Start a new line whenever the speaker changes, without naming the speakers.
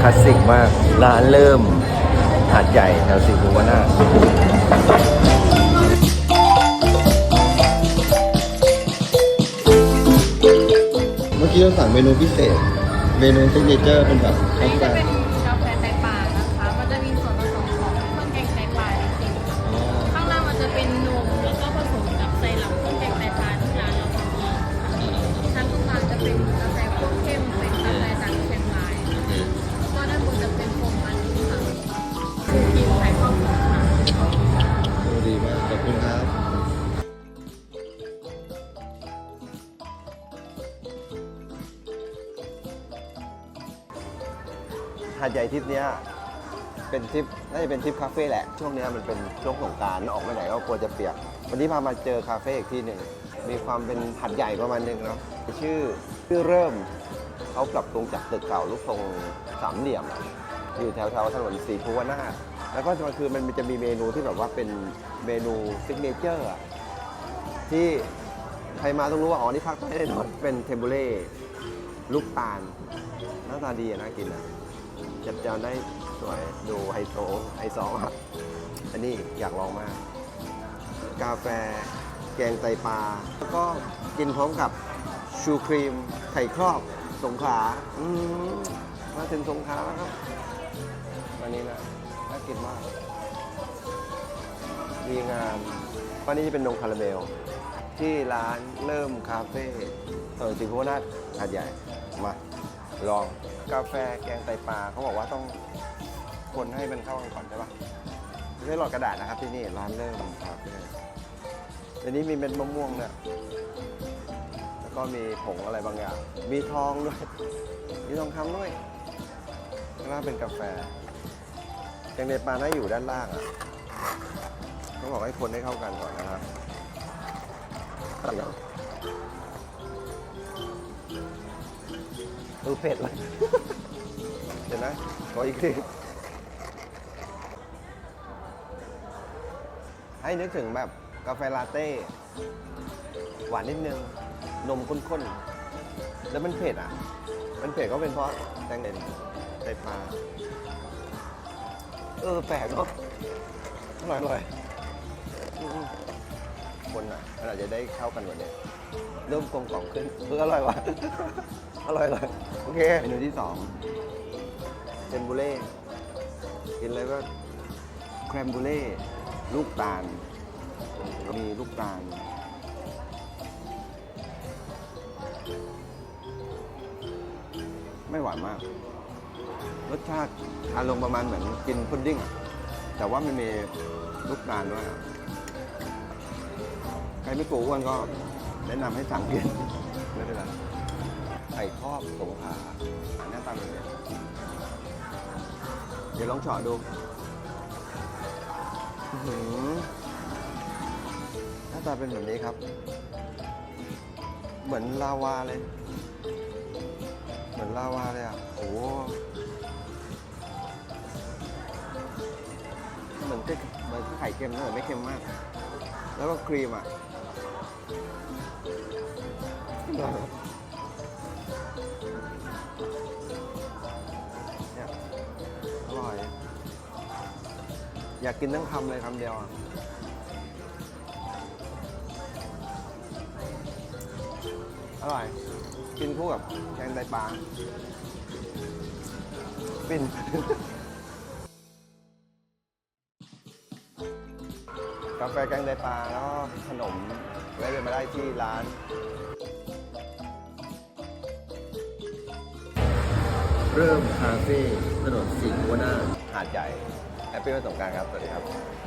คลาสสิกมาก ร้านเริ่มหาดใหญ่แถวสีภูวนา
เมื่อกี้เราสั่งเมนูพิเศษ เมนูซิกเนเจอร์เป็นแบบ
อัน
กา
วแฟจะเป็นกา หา
ดใหญ่ทริปเนี้ยเป็นทริปน่าจะเป็นทริปคาเฟ่แหละ ช่วงเนี้ยมันเป็นช่วงสงกรารออกไปไหนก็กลัวจะเปียก วันนี้พามาเจอคาเฟ่อีกที่หนึ่งมีความเป็นหัดใหญ่ประมาณหนึงเนาะชื่อชื่อเริ่มเขาปรับปรุงจากตึกเก่ารูปทรงสามเหลี่ยมอะอยู่แถวแถวๆถนนสีภูวนาถแล้วก็มันคือมันจะมีเมนูที่แบบว่าเป็นเมนูซิกเนเจอร์ที่ใครมาต้องรู้ว่าอ๋อนี่ภาคใต้แน่นอนเป็นเทมปุเล่ลูกตาลหน้าตาดีอะน่ากินอะ จับจานได้สวยดูไฮโซไฮซองอะอันนี้อยากลองมาก กาแฟแกงไตปลาแล้วก็กินพร้อมกับชูครีมไข่ครอบสงขลาอืมมาถึงสงขลาแล้วครับวันนี้นะน่ากินมากดีงามวันนี้จะเป็นนมคาราเมล ที่ร้านเริ่มคาเฟ่ถนนสีโพนาถหาดใหญ่มา ลองกาแฟแกงไตปลาเขาบอกว่าต้องคนให้มันเข้ากันก่อนใช่ปะไม่ใช่หลอดกระดาษนะครับที่นี่ร้านเริ่มคาเฟ่ในนี้มีเม็ดมะม่วงเนี่ยแล้วก็มีผงอะไรบางอย่าง มีทองด้วย มีทองคำด้วยข้างล่างเป็นกาแฟแกงไตปลาน่าอยู่ด้านล่างอะต้องบอกให้คนให้เข้ากันก่อนนะครับดู เผ็ดเลยเดี๋ยวนะขออีกทีให้นึกถึงแบบกาแฟลาเต้ หวานนิดนึง นมข้นๆ แล้วมันเผ็ดอะ มันเผ็ดก็เป็นเพราะแตงเด่นไตปลา เออ แปลกเนาะอร่อยอร่อยคนอะมันอาจจะได้เข้ากันกว่าเดิมเริ่มกลมกล่อมขึ้นเอออร่อยว่ะ อร่อยเลยโอเคเมนูที่สองเทมบูเล่กินเลยก็แครมบูเล่ลูกตาลมีลูกตาลไม่หวานมาก รสชาติอารมณ์ประมาณเหมือนกินพุดดิ้งอะแต่ว่ามันมีลูกตาลด้วยอะใครไม่กลัวอ้วนก็แนะนำให้สั่งกินไม่เป็นไร ไข่ครอบสงขลาหน้าตาเป็นแบบนี้เดี๋ยวลองเฉาะดูหน้าตาเป็นแบบนี้ครับ เหมือนลาวาเลย เหมือนลาวาเลยอะโอ้เหมือนเหมือนไข่เค็มนะแต่ไม่เค็มมาก แล้วก็ครีมอะ อยากกินทั้งคำเลยคำเดียวอะอร่อย กินคู่กับแกงไตปลาฟินกาแฟแกงไตปลาแล้วก็ขนมไว้เป็นมาได้ที่ร้านเริ่มคาเฟ่ถนนสีหัวนาหาดใหญ่ แฮปปี้วันสงกรารครับ สวัสดีครับ